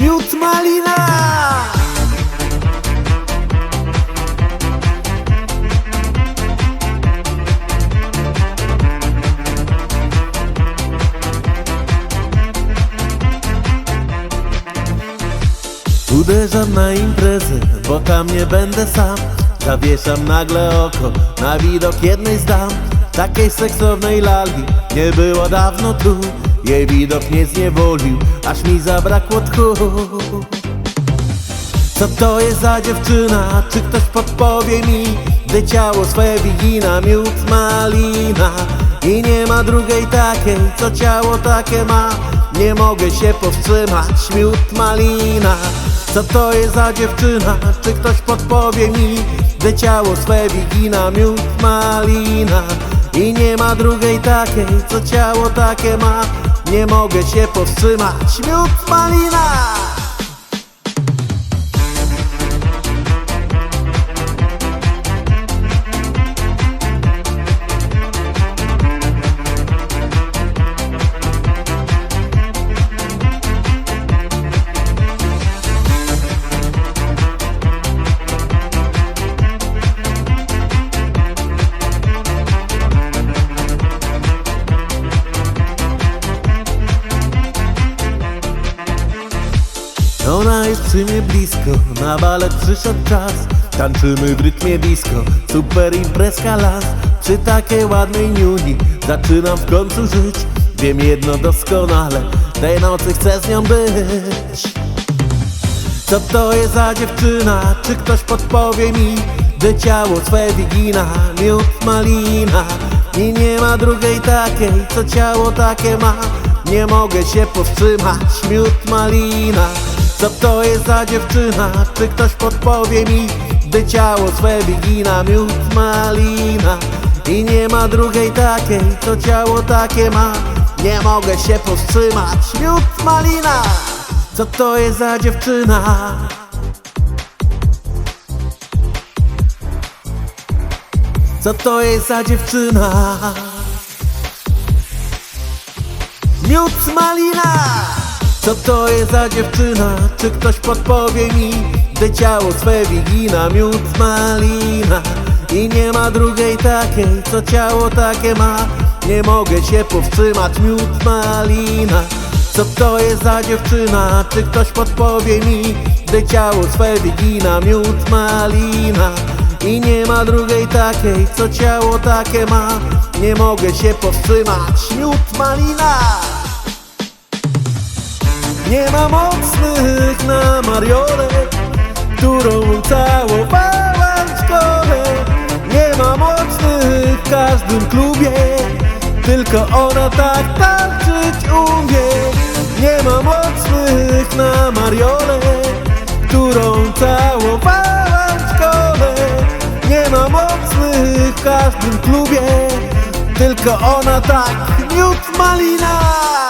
Miód malina! Uderzam na imprezę, bo tam nie będę sam Zawieszam nagle oko na widok jednej z dam Takiej seksownej lalki nie było dawno tu Jej widok mnie zniewolił, aż mi zabrakło tchu co to jest za dziewczyna? Czy ktoś podpowie mi? Gdy ciało swe wigina miód malina I nie ma drugiej takiej, co ciało takie ma Nie mogę się powstrzymać, miód malina Co to jest za dziewczyna? Czy ktoś podpowie mi? Gdy ciało swe wigina miód malina I nie ma drugiej takiej, co ciało takie ma Nie mogę się powstrzymać, miód malina jest przy mnie blisko, na balet przyszedł czas. Tańczymy w rytmie disco, super imprezka las. Przy takiej ładnej niuni zaczynam w końcu żyć. Wiem jedno doskonale, tej nocy chcę z nią być. Co to jest za dziewczyna, czy ktoś podpowie mi? Gdy ciało swe wigina, miód malina. I nie ma drugiej takiej, co ciało takie ma. Nie mogę się powstrzymać, miód malina Co to jest za dziewczyna, czy ktoś podpowie mi Gdy ciało swe wigina, miód malina I nie ma drugiej takiej, co ciało takie ma Nie mogę się powstrzymać, miód malina Co to jest za dziewczyna? Co to jest za dziewczyna? Miód malina! Co to jest za dziewczyna? Czy ktoś podpowie mi? Gdy ciało swe wigina Miód malina I nie ma drugiej takiej, co ciało takie ma Nie mogę się powstrzymać Miód malina Co to jest za dziewczyna? Czy ktoś podpowie mi? Gdy ciało swe wigina Miód malina i nie ma drugiej takiej, co ciało takie ma Nie mogę się powstrzymać, miód malina Nie ma mocnych na mariole Którą całowałem w szkole. Nie ma mocnych w każdym klubie Tylko ona tak tańczyć umie. Nie ma mocnych na mariole Którą całowałem w szkole. Nie ma mocnych w każdym klubie Tylko ona tak miód malina